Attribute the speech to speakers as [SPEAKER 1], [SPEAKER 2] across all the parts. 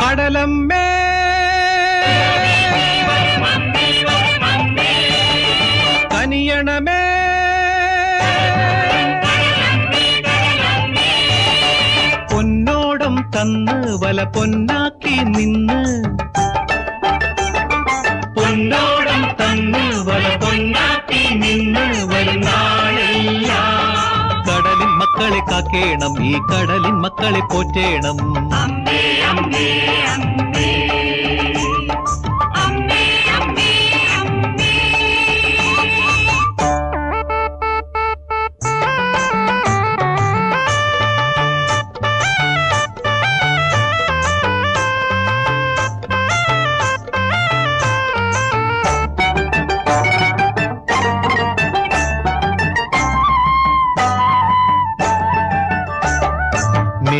[SPEAKER 1] കടലമ്മേ തന്ന് വല പൊന്നാക്കി നിന്ന്. പൊന്നോടം തന്ന് വല പൊന്നാക്കി നിന്ന് കടലിൻ മക്കളെ കാക്കേണം ഈ കടലിൻ മക്കളെ പോറ്റേണം.
[SPEAKER 2] അമ്മേ അമ്മേ അമ്മേ.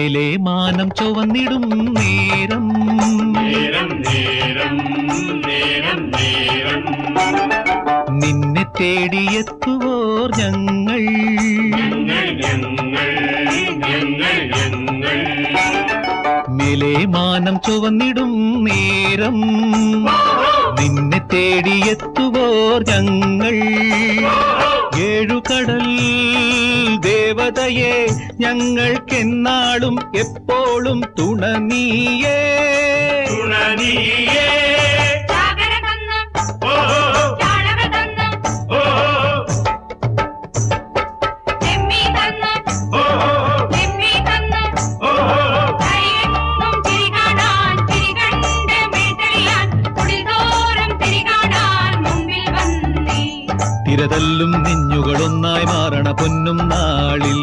[SPEAKER 1] മേലെ മാനം ചുവന്നിടും നേരം.
[SPEAKER 2] നേരം നേരം നേരം നേരം.
[SPEAKER 1] നിന്നെ തേടിയെത്തുവോർ ഞങ്ങൾ. മേലെ മാനം ചുവന്നിടും നേരം. നിന്നെ തേടിയെത്തുവോർ ഞങ്ങൾ. ഏഴുകടൽ ദേവതയെ ഞങ്ങൾക്കെന്നാളും എപ്പോഴും തുണ നീയേ
[SPEAKER 2] തുണനിയേ.
[SPEAKER 1] തിരതല്ലും നെഞ്ഞുകളൊന്നായി മാറണ പൊന്നും നാളിൽ.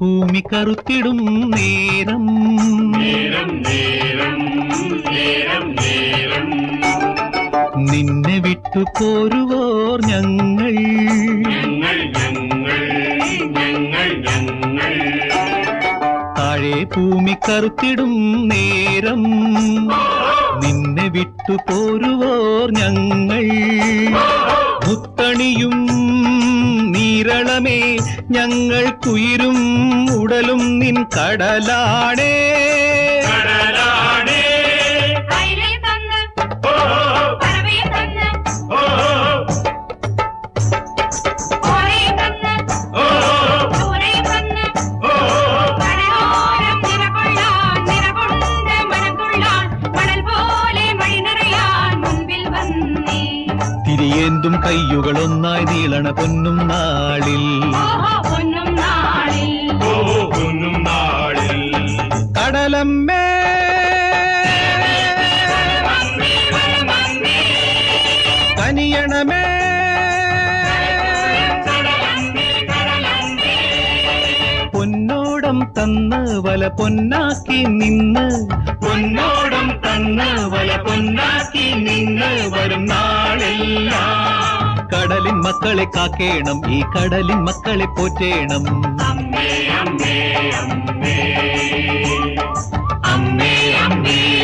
[SPEAKER 1] ഭൂമി കറുത്തിടും നേരം. നിന്നെ വിട്ടു പോരുവോർ ഞങ്ങൾ. താഴെ ഭൂമി കറുത്തിടും നേരം. നിന്നെ വിട്ടു പോരുവോർ ഞങ്ങൾ. മുത്തണിയും നീരളമേ ഞങ്ങൾക്കുയിരും ഉടലും നിൻ കടലാണേ. തിരിയേന്തും കയ്യുകളൊന്നായി നീളണ പൊന്നും നാളിൽ. കടലമ്മേ പൊന്നോടം തന്ന് വല പൊന്നാക്കി നിന്ന്.
[SPEAKER 2] പൊന്നോടം തന്ന് വല പൊന്നാക്കി
[SPEAKER 1] നിന്ന് വരും കടലിൻ മക്കളെ കാക്കേണം ഈ കടലിൻ മക്കളെ പോറ്റേണം.
[SPEAKER 2] അമ്മേ അമ്മേ അമ്മേ. അമ്മേ അമ്മേ.